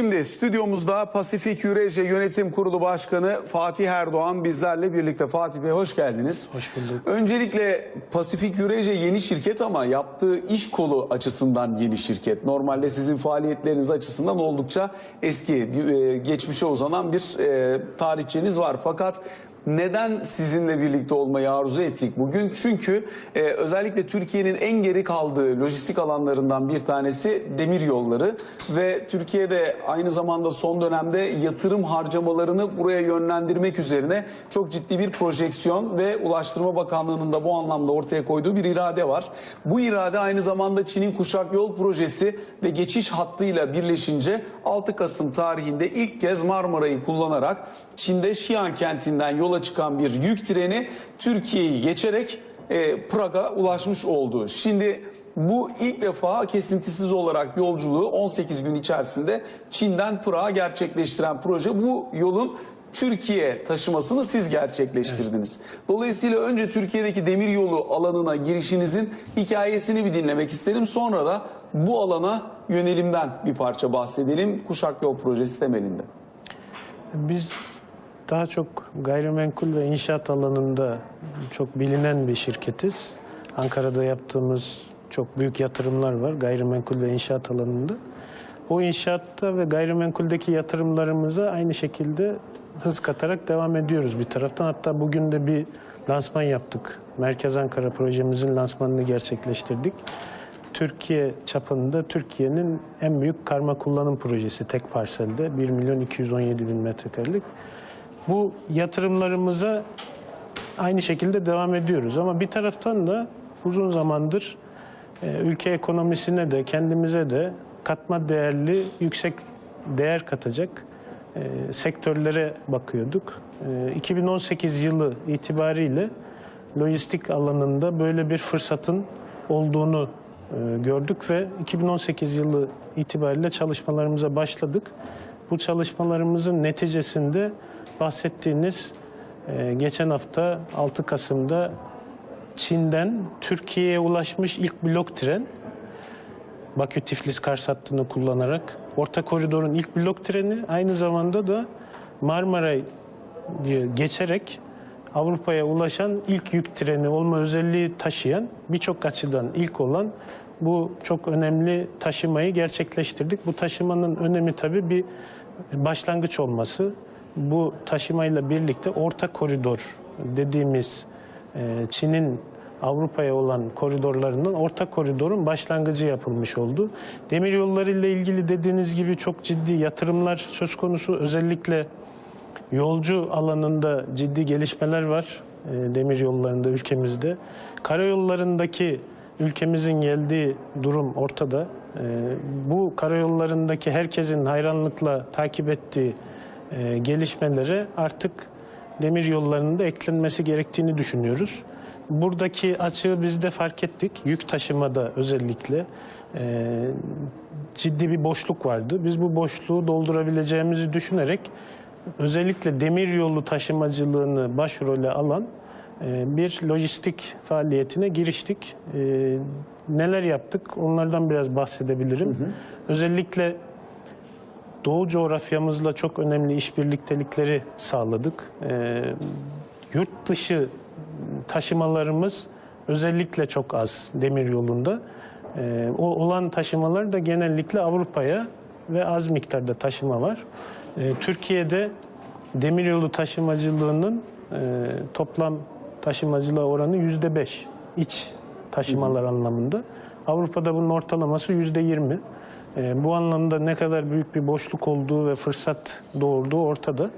Şimdi stüdyomuzda Pasifik Yüreje Yönetim Kurulu Başkanı Fatih Erdoğan bizlerle birlikte. Fatih Bey hoş geldiniz. Hoş bulduk. Öncelikle Pasifik Yüreje yeni şirket ama yaptığı iş kolu açısından yeni şirket. Normalde sizin faaliyetleriniz açısından oldukça eski, e, geçmişe uzanan bir e, tarihçeniz var. Fakat neden sizinle birlikte olmayı arzu ettik bugün? Çünkü e, özellikle Türkiye'nin en geri kaldığı lojistik alanlarından bir tanesi demir yolları ve Türkiye'de aynı zamanda son dönemde yatırım harcamalarını buraya yönlendirmek üzerine çok ciddi bir projeksiyon ve Ulaştırma Bakanlığı'nın da bu anlamda ortaya koyduğu bir irade var. Bu irade aynı zamanda Çin'in Kuşak Yol Projesi ve geçiş hattıyla birleşince 6 Kasım tarihinde ilk kez Marmara'yı kullanarak Çin'de Xi'an kentinden yola çıkan bir yük treni Türkiye'yi geçerek e, Prag'a ulaşmış oldu. Şimdi bu ilk defa kesintisiz olarak yolculuğu 18 gün içerisinde Çin'den Prag'a gerçekleştiren proje. Bu yolun Türkiye taşımasını siz gerçekleştirdiniz. Dolayısıyla önce Türkiye'deki demir yolu alanına girişinizin hikayesini bir dinlemek isterim. Sonra da bu alana yönelimden bir parça bahsedelim. Kuşak Yol Projesi temelinde. Biz daha çok gayrimenkul ve inşaat alanında çok bilinen bir şirketiz. Ankara'da yaptığımız çok büyük yatırımlar var gayrimenkul ve inşaat alanında. O inşaatta ve gayrimenkuldeki yatırımlarımıza aynı şekilde hız katarak devam ediyoruz bir taraftan. Hatta bugün de bir lansman yaptık. Merkez Ankara projemizin lansmanını gerçekleştirdik. Türkiye çapında Türkiye'nin en büyük karma kullanım projesi tek parselde 1 milyon 217 bin metrekarelik. Bu yatırımlarımıza aynı şekilde devam ediyoruz ama bir taraftan da uzun zamandır e, ülke ekonomisine de kendimize de katma değerli yüksek değer katacak e, sektörlere bakıyorduk. E, 2018 yılı itibariyle lojistik alanında böyle bir fırsatın olduğunu e, gördük ve 2018 yılı itibariyle çalışmalarımıza başladık. Bu çalışmalarımızın neticesinde bahsettiğiniz e, geçen hafta 6 Kasım'da Çin'den Türkiye'ye ulaşmış ilk blok tren Bakü Tiflis Kars hattını kullanarak orta koridorun ilk blok treni aynı zamanda da Marmara'yı geçerek Avrupa'ya ulaşan ilk yük treni olma özelliği taşıyan birçok açıdan ilk olan bu çok önemli taşımayı gerçekleştirdik. Bu taşımanın önemi tabii bir başlangıç olması. Bu taşımayla birlikte orta koridor dediğimiz e, Çin'in Avrupa'ya olan koridorlarının orta koridorun başlangıcı yapılmış oldu. Demir yolları ile ilgili dediğiniz gibi çok ciddi yatırımlar söz konusu. Özellikle yolcu alanında ciddi gelişmeler var e, demir yollarında ülkemizde. Karayollarındaki ülkemizin geldiği durum ortada. E, bu karayollarındaki herkesin hayranlıkla takip ettiği e, gelişmelere artık demir yollarında eklenmesi gerektiğini düşünüyoruz. Buradaki açığı biz de fark ettik. Yük taşımada özellikle e, ciddi bir boşluk vardı. Biz bu boşluğu doldurabileceğimizi düşünerek özellikle demir yolu taşımacılığını başrole alan e, bir lojistik faaliyetine giriştik. E, neler yaptık onlardan biraz bahsedebilirim. Özellikle Doğu coğrafyamızla çok önemli işbirliktelikleri sağladık. E, yurt dışı taşımalarımız özellikle çok az demir yolunda. E, o olan taşımalar da genellikle Avrupa'ya ve az miktarda taşıma var. E, Türkiye'de demiryolu taşımacılığının e, toplam taşımacılığa oranı yüzde beş iç taşımalar anlamında. Avrupa'da bunun ortalaması yüzde yirmi. E, bu anlamda ne kadar büyük bir boşluk olduğu ve fırsat doğurduğu ortada.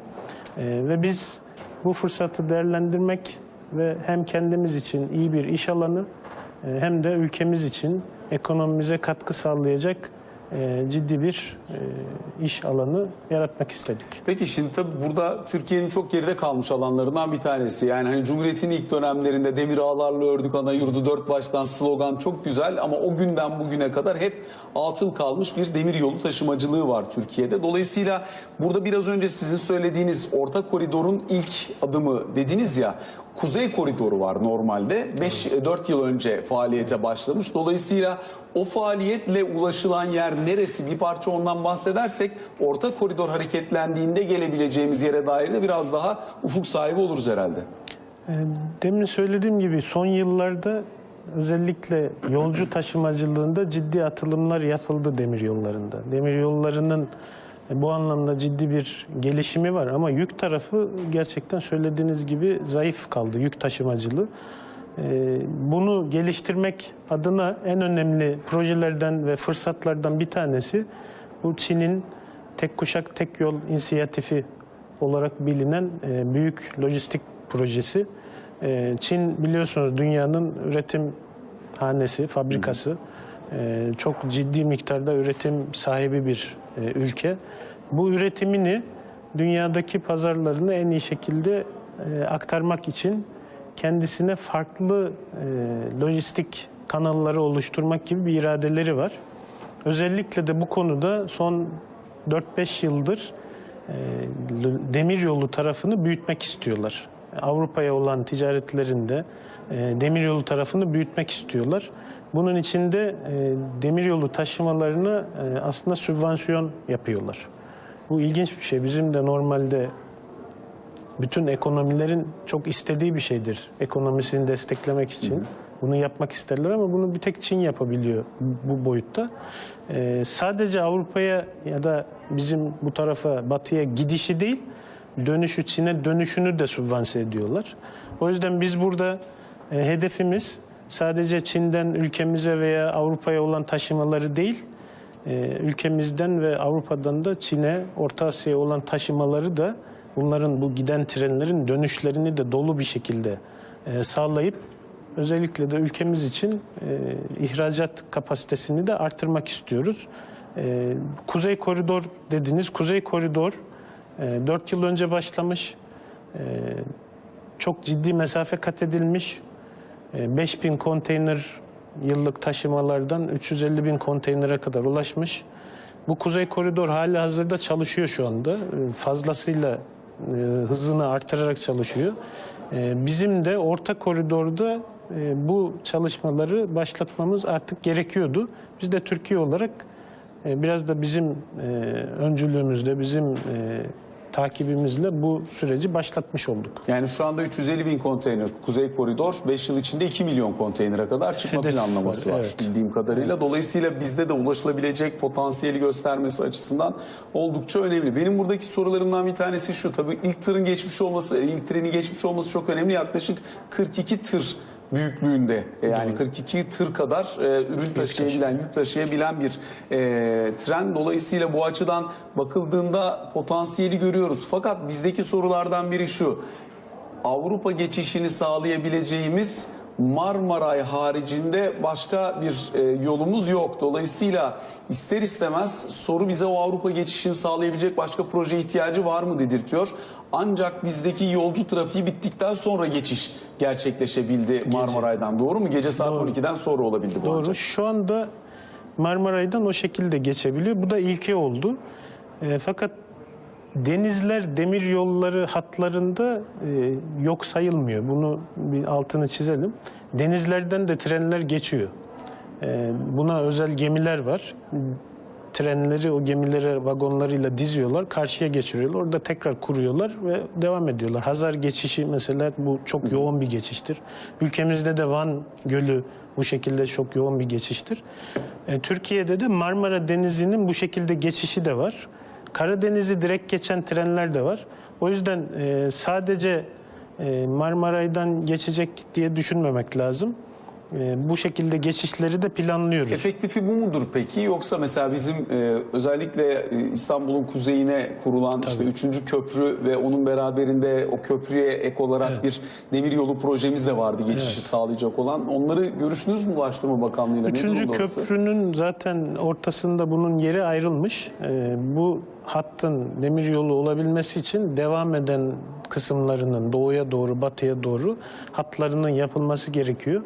E, ve biz bu fırsatı değerlendirmek ve hem kendimiz için iyi bir iş alanı e, hem de ülkemiz için ekonomimize katkı sağlayacak ciddi bir e, iş alanı yaratmak istedik. Peki şimdi tabii burada Türkiye'nin çok geride kalmış alanlarından bir tanesi. Yani hani Cumhuriyet'in ilk dönemlerinde demir ağlarla ördük ana yurdu dört baştan slogan çok güzel ama o günden bugüne kadar hep atıl kalmış bir demir yolu taşımacılığı var Türkiye'de. Dolayısıyla burada biraz önce sizin söylediğiniz orta koridorun ilk adımı dediniz ya Kuzey Koridoru var normalde. 5-4 yıl önce faaliyete başlamış. Dolayısıyla o faaliyetle ulaşılan yer neresi? Bir parça ondan bahsedersek orta koridor hareketlendiğinde gelebileceğimiz yere dair de biraz daha ufuk sahibi oluruz herhalde. E, Demin söylediğim gibi son yıllarda özellikle yolcu taşımacılığında ciddi atılımlar yapıldı demir yollarında. Demir yollarının e, bu anlamda ciddi bir gelişimi var ama yük tarafı gerçekten söylediğiniz gibi zayıf kaldı yük taşımacılığı. E, Bunu geliştirmek adına en önemli projelerden ve fırsatlardan bir tanesi bu Çin'in tek kuşak tek yol inisiyatifi olarak bilinen e, büyük lojistik projesi. E, Çin biliyorsunuz dünyanın üretim hanesi, fabrikası. E, çok ciddi miktarda üretim sahibi bir e, ülke. Bu üretimini dünyadaki pazarlarına en iyi şekilde e, aktarmak için kendisine farklı e, lojistik kanalları oluşturmak gibi bir iradeleri var. Özellikle de bu konuda son 4-5 yıldır e, demir yolu tarafını büyütmek istiyorlar. Avrupa'ya olan ticaretlerinde e, demir yolu tarafını büyütmek istiyorlar. Bunun içinde e, demir yolu taşımalarına e, aslında sübvansiyon yapıyorlar. Bu ilginç bir şey. Bizim de normalde bütün ekonomilerin çok istediği bir şeydir. Ekonomisini desteklemek için. Bunu yapmak isterler ama bunu bir tek Çin yapabiliyor bu boyutta. Ee, sadece Avrupa'ya ya da bizim bu tarafa batıya gidişi değil, dönüşü Çin'e dönüşünü de sübvanse ediyorlar. O yüzden biz burada e, hedefimiz sadece Çin'den ülkemize veya Avrupa'ya olan taşımaları değil, e, ülkemizden ve Avrupa'dan da Çin'e, Orta Asya'ya olan taşımaları da bunların bu giden trenlerin dönüşlerini de dolu bir şekilde e, sağlayıp özellikle de ülkemiz için e, ihracat kapasitesini de artırmak istiyoruz. E, Kuzey Koridor dediniz. Kuzey Koridor e, 4 yıl önce başlamış. E, çok ciddi mesafe kat edilmiş. E, 5000 konteyner yıllık taşımalardan 350 bin konteynere kadar ulaşmış. Bu Kuzey Koridor hali hazırda çalışıyor şu anda. Fazlasıyla hızını artırarak çalışıyor. Bizim de orta koridorda bu çalışmaları başlatmamız artık gerekiyordu. Biz de Türkiye olarak biraz da bizim e, öncülüğümüzle, bizim e, takibimizle bu süreci başlatmış olduk. Yani şu anda 350 bin konteyner Kuzey Koridor 5 yıl içinde 2 milyon konteynere kadar çıkma Hedef planlaması var, var evet. bildiğim kadarıyla. Dolayısıyla bizde de ulaşılabilecek potansiyeli göstermesi açısından oldukça önemli. Benim buradaki sorularımdan bir tanesi şu. Tabii ilk tırın geçmiş olması, ilk treni geçmiş olması çok önemli. Yaklaşık 42 tır büyüklüğünde E, yani 42 tır kadar e, ürün taşıyabilen, yük taşıyabilen bir e, tren. Dolayısıyla bu açıdan bakıldığında potansiyeli görüyoruz. Fakat bizdeki sorulardan biri şu. Avrupa geçişini sağlayabileceğimiz Marmaray haricinde başka bir e, yolumuz yok. Dolayısıyla ister istemez soru bize o Avrupa geçişini sağlayabilecek başka proje ihtiyacı var mı dedirtiyor. Ancak bizdeki yolcu trafiği bittikten sonra geçiş gerçekleşebildi Marmaray'dan. Doğru mu? Gece saat Doğru. 12'den sonra olabildi bu Doğru. ancak. Şu anda Marmaray'dan o şekilde geçebiliyor. Bu da ilke oldu. E, fakat denizler demir yolları hatlarında e, yok sayılmıyor. Bunu bir altını çizelim. Denizlerden de trenler geçiyor. E, buna özel gemiler var. Trenleri o gemilere vagonlarıyla diziyorlar, karşıya geçiriyorlar. Orada tekrar kuruyorlar ve devam ediyorlar. Hazar geçişi mesela bu çok yoğun bir geçiştir. Ülkemizde de Van Gölü bu şekilde çok yoğun bir geçiştir. E, Türkiye'de de Marmara Denizi'nin bu şekilde geçişi de var. Karadeniz'i direkt geçen trenler de var. O yüzden e, sadece e, Marmaray'dan geçecek diye düşünmemek lazım. E, bu şekilde geçişleri de planlıyoruz. Efektifi bu mudur peki yoksa mesela bizim e, özellikle e, İstanbul'un kuzeyine kurulan işte 3. köprü ve onun beraberinde o köprüye ek olarak bir demir yolu projemiz de vardı geçişi sağlayacak olan. Onları görüştünüz mü Ulaştırma Bakanlığı'yla? Ne Üçüncü durumda orası? köprünün zaten ortasında bunun yeri ayrılmış. Ee, bu hattın demir yolu olabilmesi için devam eden kısımlarının doğuya doğru, batıya doğru hatlarının yapılması gerekiyor.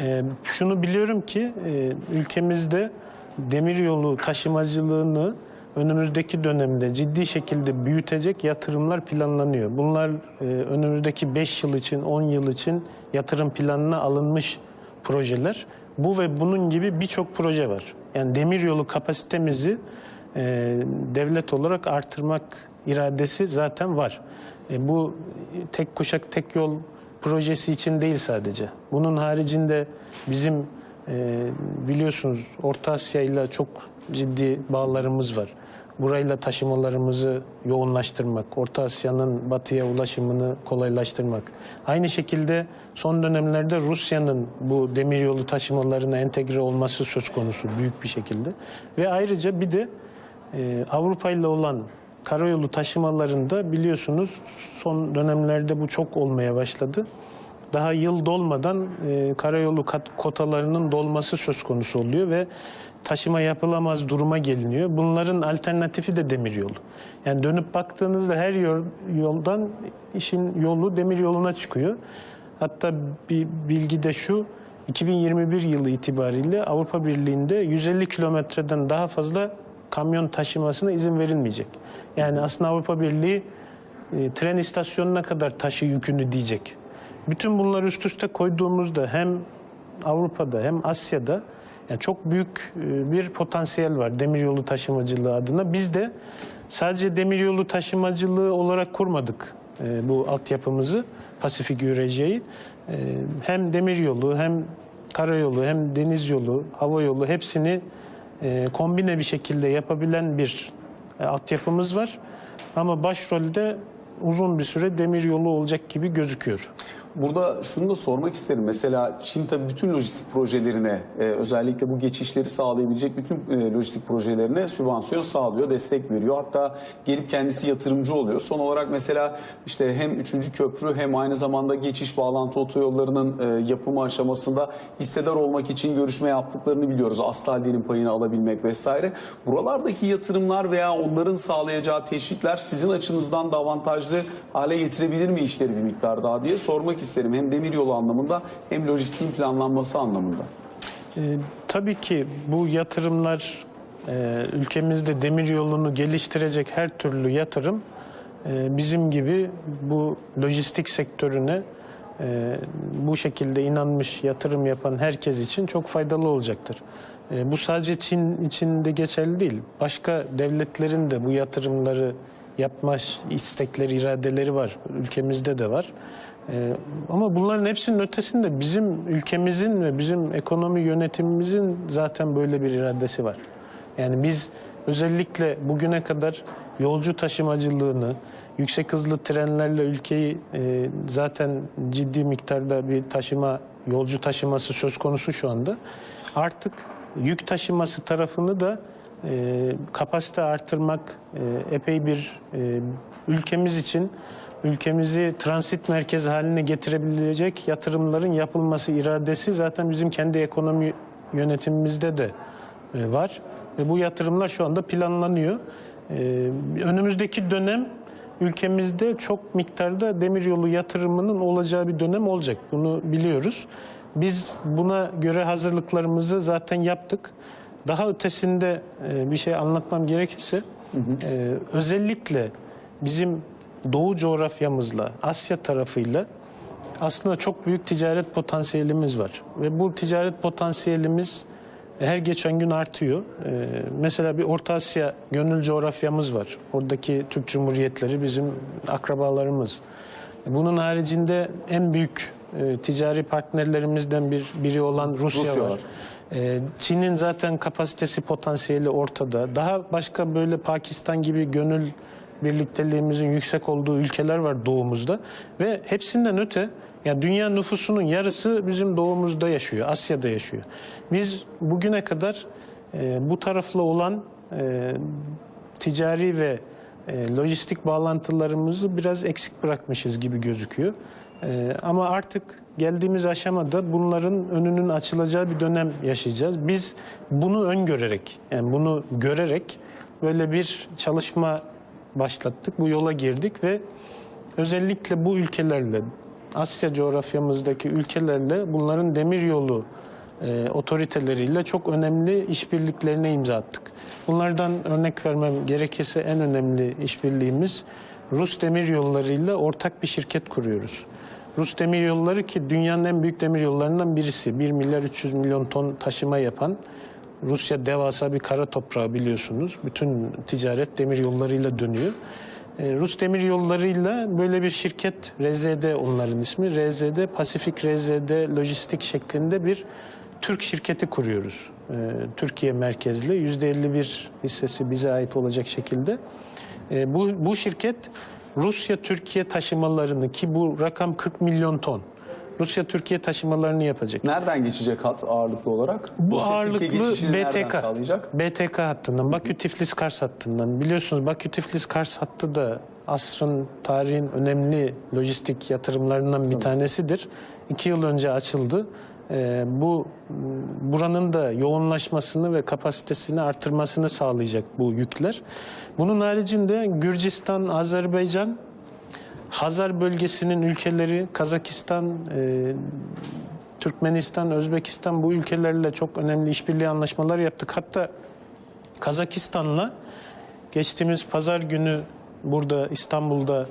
Ee, şunu biliyorum ki e, ülkemizde demir yolu taşımacılığını önümüzdeki dönemde ciddi şekilde büyütecek yatırımlar planlanıyor. Bunlar e, önümüzdeki 5 yıl için, 10 yıl için yatırım planına alınmış projeler. Bu ve bunun gibi birçok proje var. Yani demiryolu kapasitemizi e, devlet olarak artırmak iradesi zaten var. E, bu tek kuşak tek yol projesi için değil sadece. Bunun haricinde bizim e, biliyorsunuz Orta Asya ile çok ciddi bağlarımız var. Burayla taşımalarımızı yoğunlaştırmak, Orta Asya'nın batıya ulaşımını kolaylaştırmak. Aynı şekilde son dönemlerde Rusya'nın bu demiryolu taşımalarına entegre olması söz konusu büyük bir şekilde. Ve ayrıca bir de e, Avrupa ile olan karayolu taşımalarında biliyorsunuz son dönemlerde bu çok olmaya başladı. Daha yıl dolmadan e, karayolu kat- kotalarının dolması söz konusu oluyor ve taşıma yapılamaz duruma geliniyor. Bunların alternatifi de demiryolu. Yani dönüp baktığınızda her yol- yoldan işin yolu demiryoluna çıkıyor. Hatta bir bilgi de şu 2021 yılı itibariyle Avrupa Birliği'nde 150 kilometreden daha fazla kamyon taşımasına izin verilmeyecek. Yani aslında Avrupa Birliği e, tren istasyonuna kadar taşı yükünü diyecek. Bütün bunları üst üste koyduğumuzda hem Avrupa'da hem Asya'da yani çok büyük e, bir potansiyel var demiryolu taşımacılığı adına. Biz de sadece demiryolu taşımacılığı olarak kurmadık e, bu altyapımızı, Pasifik Yüreceği. E, Hem demiryolu hem karayolu hem deniz yolu, hava yolu hepsini e, kombine bir şekilde yapabilen bir e, altyapımız var. Ama başrolde uzun bir süre demir yolu olacak gibi gözüküyor. Burada şunu da sormak isterim. Mesela Çin tabii bütün lojistik projelerine e, özellikle bu geçişleri sağlayabilecek bütün e, lojistik projelerine sübvansiyon sağlıyor, destek veriyor. Hatta gelip kendisi yatırımcı oluyor. Son olarak mesela işte hem 3. köprü hem aynı zamanda geçiş bağlantı otoyollarının e, yapımı aşamasında hissedar olmak için görüşme yaptıklarını biliyoruz. Astaldi'nin payını alabilmek vesaire. Buralardaki yatırımlar veya onların sağlayacağı teşvikler sizin açınızdan da avantajlı hale getirebilir mi işleri bir miktar daha diye sormak isterim. Hem demiryolu anlamında hem lojistiğin planlanması anlamında. Ee, tabii ki bu yatırımlar e, ülkemizde demir yolunu geliştirecek her türlü yatırım e, bizim gibi bu lojistik sektörüne e, bu şekilde inanmış yatırım yapan herkes için çok faydalı olacaktır. E, bu sadece Çin için de geçerli değil. Başka devletlerin de bu yatırımları yapma istekleri, iradeleri var. Ülkemizde de var. Ee, ama bunların hepsinin ötesinde bizim ülkemizin ve bizim ekonomi yönetimimizin zaten böyle bir iradesi var. Yani biz özellikle bugüne kadar yolcu taşımacılığını, yüksek hızlı trenlerle ülkeyi e, zaten ciddi miktarda bir taşıma, yolcu taşıması söz konusu şu anda. Artık yük taşıması tarafını da e, kapasite artırmak e, epey bir e, ülkemiz için ülkemizi transit merkezi haline getirebilecek yatırımların yapılması iradesi zaten bizim kendi ekonomi yönetimimizde de e, var. Ve bu yatırımlar şu anda planlanıyor. E, önümüzdeki dönem ülkemizde çok miktarda demiryolu yatırımının olacağı bir dönem olacak. Bunu biliyoruz. Biz buna göre hazırlıklarımızı zaten yaptık. Daha ötesinde e, bir şey anlatmam gerekirse e, özellikle bizim Doğu coğrafyamızla, Asya tarafıyla aslında çok büyük ticaret potansiyelimiz var. Ve bu ticaret potansiyelimiz her geçen gün artıyor. Ee, mesela bir Orta Asya gönül coğrafyamız var. Oradaki Türk Cumhuriyetleri bizim akrabalarımız. Bunun haricinde en büyük e, ticari partnerlerimizden bir biri olan Rusya, Rusya var. var. Ee, Çin'in zaten kapasitesi, potansiyeli ortada. Daha başka böyle Pakistan gibi gönül birlikteliğimizin yüksek olduğu ülkeler var doğumuzda ve hepsinden öte yani dünya nüfusunun yarısı bizim doğumuzda yaşıyor, Asya'da yaşıyor. Biz bugüne kadar e, bu tarafla olan e, ticari ve e, lojistik bağlantılarımızı biraz eksik bırakmışız gibi gözüküyor. E, ama artık geldiğimiz aşamada bunların önünün açılacağı bir dönem yaşayacağız. Biz bunu öngörerek, yani bunu görerek böyle bir çalışma başlattık. Bu yola girdik ve özellikle bu ülkelerle, Asya coğrafyamızdaki ülkelerle bunların demiryolu e, otoriteleriyle çok önemli işbirliklerine imza attık. Bunlardan örnek vermem gerekirse en önemli işbirliğimiz Rus demiryollarıyla ortak bir şirket kuruyoruz. Rus demiryolları ki dünyanın en büyük demiryollarından birisi. 1 milyar 300 milyon ton taşıma yapan Rusya devasa bir kara toprağı biliyorsunuz. Bütün ticaret demir yollarıyla dönüyor. E, Rus demir yollarıyla böyle bir şirket RZD onların ismi. RZD Pasifik RZD Lojistik şeklinde bir Türk şirketi kuruyoruz. E, Türkiye merkezli %51 hissesi bize ait olacak şekilde. E, bu, bu şirket Rusya-Türkiye taşımalarını ki bu rakam 40 milyon ton. Rusya-Türkiye taşımalarını yapacak. Nereden geçecek hat ağırlıklı olarak? Bu Rusya-Türkiye ağırlıklı BTK. BTK hattından, Bakü-Tiflis-Kars hattından. Biliyorsunuz Bakü-Tiflis-Kars hattı da asrın, tarihin önemli lojistik yatırımlarından bir tanesidir. İki yıl önce açıldı. Ee, bu buranın da yoğunlaşmasını ve kapasitesini artırmasını sağlayacak bu yükler. Bunun haricinde Gürcistan, Azerbaycan, Hazar bölgesinin ülkeleri, Kazakistan, e, Türkmenistan, Özbekistan bu ülkelerle çok önemli işbirliği anlaşmalar yaptık. Hatta Kazakistan'la geçtiğimiz pazar günü burada İstanbul'da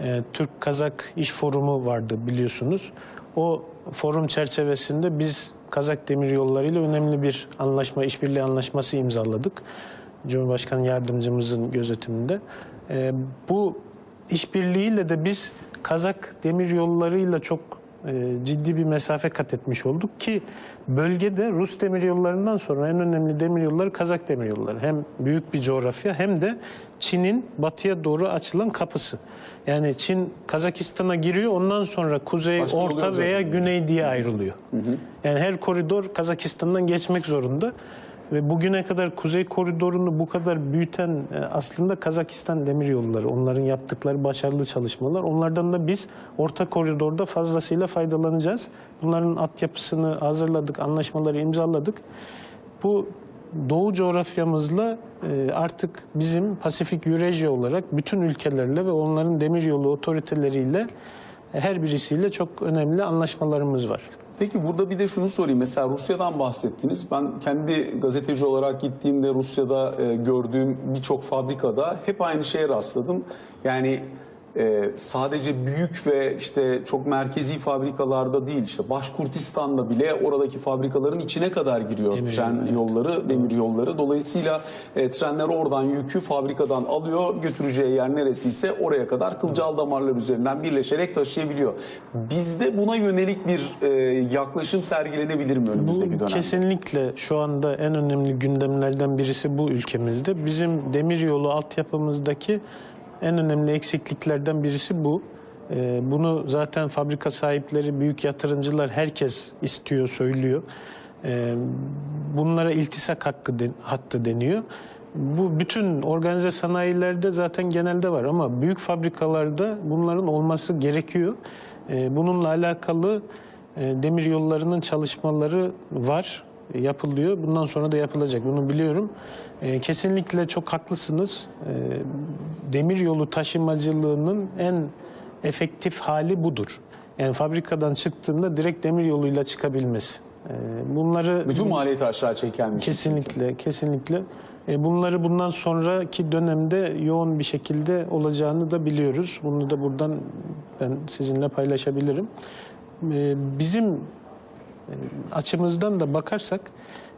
e, Türk-Kazak İş Forumu vardı biliyorsunuz. O forum çerçevesinde biz Kazak Demiryolları ile önemli bir anlaşma, işbirliği anlaşması imzaladık. Cumhurbaşkanı yardımcımızın gözetiminde. E, bu işbirliğiyle de biz Kazak Demiryolları'yla çok e, ciddi bir mesafe kat etmiş olduk ki bölgede Rus demiryollarından sonra en önemli demiryolları Kazak demiryolları. Hem büyük bir coğrafya hem de Çin'in batıya doğru açılan kapısı. Yani Çin Kazakistan'a giriyor ondan sonra kuzey, Başka orta veya zaten. güney diye ayrılıyor. Yani her koridor Kazakistan'dan geçmek zorunda. Ve bugüne kadar Kuzey Koridoru'nu bu kadar büyüten e, aslında Kazakistan Demiryolları. Onların yaptıkları başarılı çalışmalar. Onlardan da biz Orta Koridor'da fazlasıyla faydalanacağız. Bunların altyapısını hazırladık, anlaşmaları imzaladık. Bu Doğu coğrafyamızla e, artık bizim Pasifik Eurasia olarak bütün ülkelerle ve onların demiryolu otoriteleriyle her birisiyle çok önemli anlaşmalarımız var. Peki burada bir de şunu sorayım. Mesela Rusya'dan bahsettiniz. Ben kendi gazeteci olarak gittiğimde Rusya'da e, gördüğüm birçok fabrikada hep aynı şeye rastladım. Yani e, sadece büyük ve işte çok merkezi fabrikalarda değil işte Başkurtistan'da bile oradaki fabrikaların içine kadar giriyor Demir tren yolları, demir yolları. Dolayısıyla e, trenler oradan yükü fabrikadan alıyor, götüreceği yer neresiyse oraya kadar kılcal damarlar üzerinden birleşerek taşıyabiliyor. Bizde buna yönelik bir e, yaklaşım sergilenebilir mi önümüzdeki Bu dönemde? kesinlikle şu anda en önemli gündemlerden birisi bu ülkemizde. Bizim demiryolu altyapımızdaki en önemli eksikliklerden birisi bu. Ee, Bunu zaten fabrika sahipleri, büyük yatırımcılar herkes istiyor, söylüyor. Ee, Bunlara iltisak hakkı hattı deniyor. Bu bütün organize sanayilerde zaten genelde var ama büyük fabrikalarda bunların olması gerekiyor. Ee, Bununla alakalı e, demir yollarının çalışmaları var, yapılıyor. Bundan sonra da yapılacak. Bunu biliyorum. E, Kesinlikle çok haklısınız. E, Demir yolu taşımacılığının en efektif hali budur. Yani fabrikadan çıktığında direkt demir yoluyla çıkabilmesi. E, Bunları Bütün maliyeti aşağı çekermiş. Kesinlikle, kesinlikle. E, Bunları bundan sonraki dönemde yoğun bir şekilde olacağını da biliyoruz. Bunu da buradan ben sizinle paylaşabilirim. E, Bizim e, açımızdan da bakarsak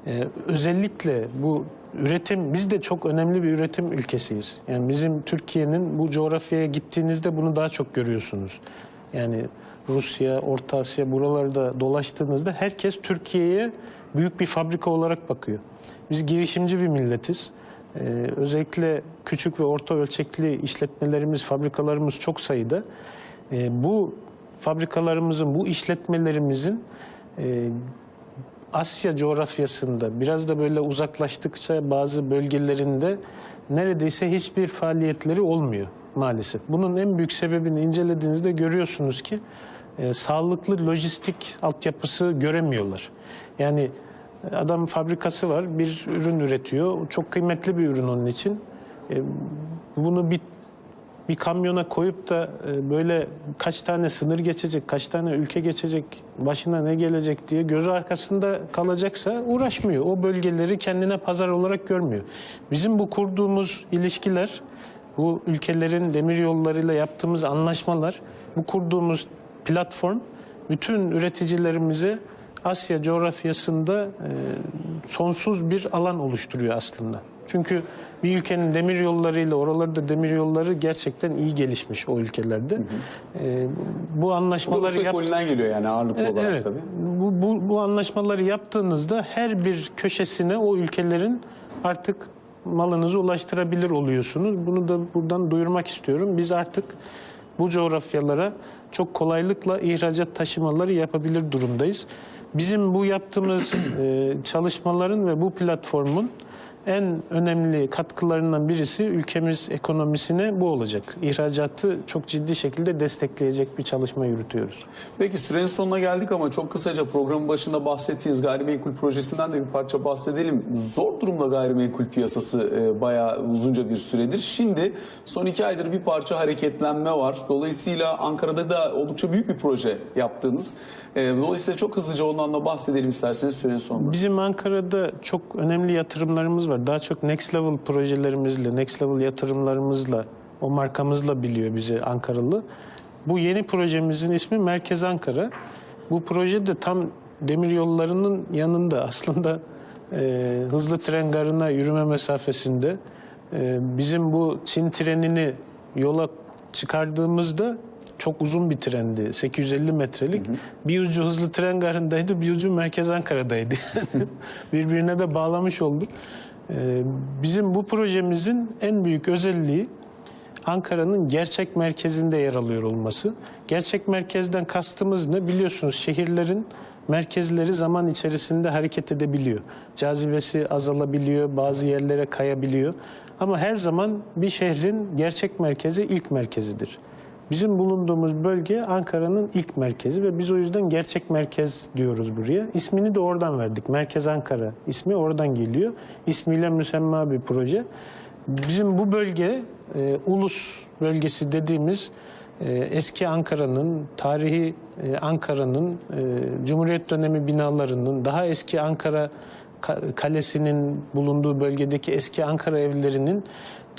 e, özellikle bu üretim, biz de çok önemli bir üretim ülkesiyiz. Yani bizim Türkiye'nin bu coğrafyaya gittiğinizde bunu daha çok görüyorsunuz. Yani Rusya, Orta Asya buralarda dolaştığınızda herkes Türkiye'ye büyük bir fabrika olarak bakıyor. Biz girişimci bir milletiz. Ee, özellikle küçük ve orta ölçekli işletmelerimiz, fabrikalarımız çok sayıda. Ee, bu fabrikalarımızın, bu işletmelerimizin e, Asya coğrafyasında biraz da böyle uzaklaştıkça bazı bölgelerinde neredeyse hiçbir faaliyetleri olmuyor maalesef. Bunun en büyük sebebini incelediğinizde görüyorsunuz ki e, sağlıklı lojistik altyapısı göremiyorlar. Yani adam fabrikası var, bir ürün üretiyor. Çok kıymetli bir ürün onun için. E, bunu bir bir kamyona koyup da e, böyle kaç tane sınır geçecek, kaç tane ülke geçecek, başına ne gelecek diye gözü arkasında kalacaksa uğraşmıyor. O bölgeleri kendine pazar olarak görmüyor. Bizim bu kurduğumuz ilişkiler, bu ülkelerin demir yollarıyla yaptığımız anlaşmalar, bu kurduğumuz platform bütün üreticilerimize Asya coğrafyasında e, sonsuz bir alan oluşturuyor aslında. Çünkü bir ülkenin demir yollarıyla oralarda demir yolları gerçekten iyi gelişmiş o ülkelerde. E, bu Bu anlaşmaları Rus yap- ekolünden geliyor yani ağırlıklı E, olarak evet. tabii. Bu, bu, bu anlaşmaları yaptığınızda her bir köşesine o ülkelerin artık malınızı ulaştırabilir oluyorsunuz. Bunu da buradan duyurmak istiyorum. Biz artık bu coğrafyalara çok kolaylıkla ihracat taşımaları yapabilir durumdayız. Bizim bu yaptığımız e, çalışmaların ve bu platformun en önemli katkılarından birisi ülkemiz ekonomisine bu olacak. İhracatı çok ciddi şekilde destekleyecek bir çalışma yürütüyoruz. Peki sürenin sonuna geldik ama çok kısaca programın başında bahsettiğiniz gayrimenkul projesinden de bir parça bahsedelim. Zor durumda gayrimenkul piyasası e, bayağı uzunca bir süredir. Şimdi son iki aydır bir parça hareketlenme var. Dolayısıyla Ankara'da da oldukça büyük bir proje yaptığınız. E, dolayısıyla çok hızlıca ondan da bahsedelim isterseniz sürenin sonunda. Bizim Ankara'da çok önemli yatırımlarımız var. Daha çok Next Level projelerimizle, Next Level yatırımlarımızla, o markamızla biliyor bizi Ankaralı. Bu yeni projemizin ismi Merkez Ankara. Bu proje de tam demir yollarının yanında aslında e, hızlı tren garına yürüme mesafesinde. E, bizim bu Çin trenini yola çıkardığımızda çok uzun bir trendi. 850 metrelik. Bir ucu hızlı tren garındaydı, bir ucu Merkez Ankara'daydı. Birbirine de bağlamış olduk. Ee, Bizim bu projemizin en büyük özelliği Ankara'nın gerçek merkezinde yer alıyor olması. Gerçek merkezden kastımız ne? Biliyorsunuz şehirlerin merkezleri zaman içerisinde hareket edebiliyor. Cazibesi azalabiliyor, bazı yerlere kayabiliyor. Ama her zaman bir şehrin gerçek merkezi ilk merkezidir. Bizim bulunduğumuz bölge Ankara'nın ilk merkezi ve biz o yüzden gerçek merkez diyoruz buraya. İsmini de oradan verdik. Merkez Ankara ismi oradan geliyor. İsmiyle müsemma bir proje. Bizim bu bölge e, ulus bölgesi dediğimiz e, eski Ankara'nın, tarihi e, Ankara'nın, e, Cumhuriyet dönemi binalarının, daha eski Ankara ka- Kalesi'nin bulunduğu bölgedeki eski Ankara evlerinin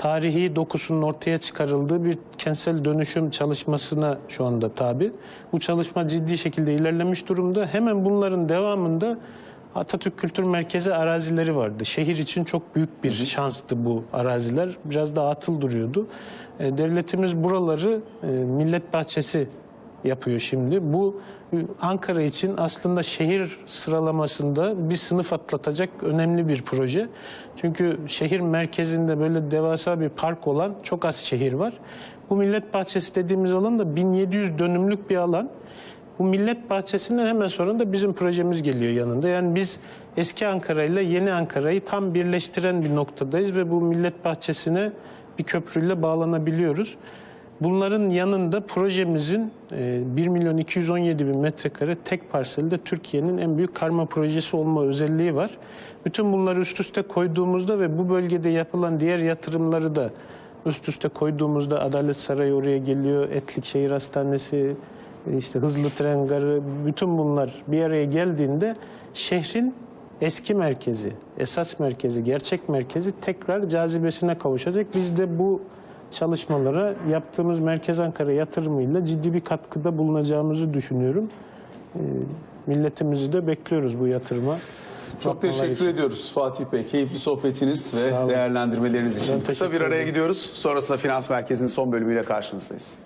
tarihi dokusunun ortaya çıkarıldığı bir kentsel dönüşüm çalışmasına şu anda tabi. Bu çalışma ciddi şekilde ilerlemiş durumda. Hemen bunların devamında Atatürk Kültür Merkezi arazileri vardı. Şehir için çok büyük bir şanstı bu araziler. Biraz da atıl duruyordu. E, Devletimiz buraları e, millet bahçesi yapıyor şimdi. Bu Ankara için aslında şehir sıralamasında bir sınıf atlatacak önemli bir proje. Çünkü şehir merkezinde böyle devasa bir park olan çok az şehir var. Bu millet bahçesi dediğimiz alan da 1700 dönümlük bir alan. Bu millet bahçesinden hemen sonra da bizim projemiz geliyor yanında. Yani biz eski Ankara ile yeni Ankara'yı tam birleştiren bir noktadayız ve bu millet bahçesine bir köprüyle bağlanabiliyoruz. Bunların yanında projemizin e, 1 milyon 217 bin metrekare tek parselde Türkiye'nin en büyük karma projesi olma özelliği var. Bütün bunları üst üste koyduğumuzda ve bu bölgede yapılan diğer yatırımları da üst üste koyduğumuzda Adalet Sarayı oraya geliyor, Etlik Şehir Hastanesi, işte hızlı tren garı, bütün bunlar bir araya geldiğinde şehrin eski merkezi, esas merkezi, gerçek merkezi tekrar cazibesine kavuşacak. Biz de bu çalışmalara yaptığımız Merkez Ankara yatırımıyla ciddi bir katkıda bulunacağımızı düşünüyorum. Ee, Milletimizi de bekliyoruz bu yatırıma. Çok teşekkür için. ediyoruz Fatih Bey. Keyifli sohbetiniz ve değerlendirmeleriniz için. Kısa bir araya gidiyoruz. Sonrasında Finans Merkezi'nin son bölümüyle karşınızdayız.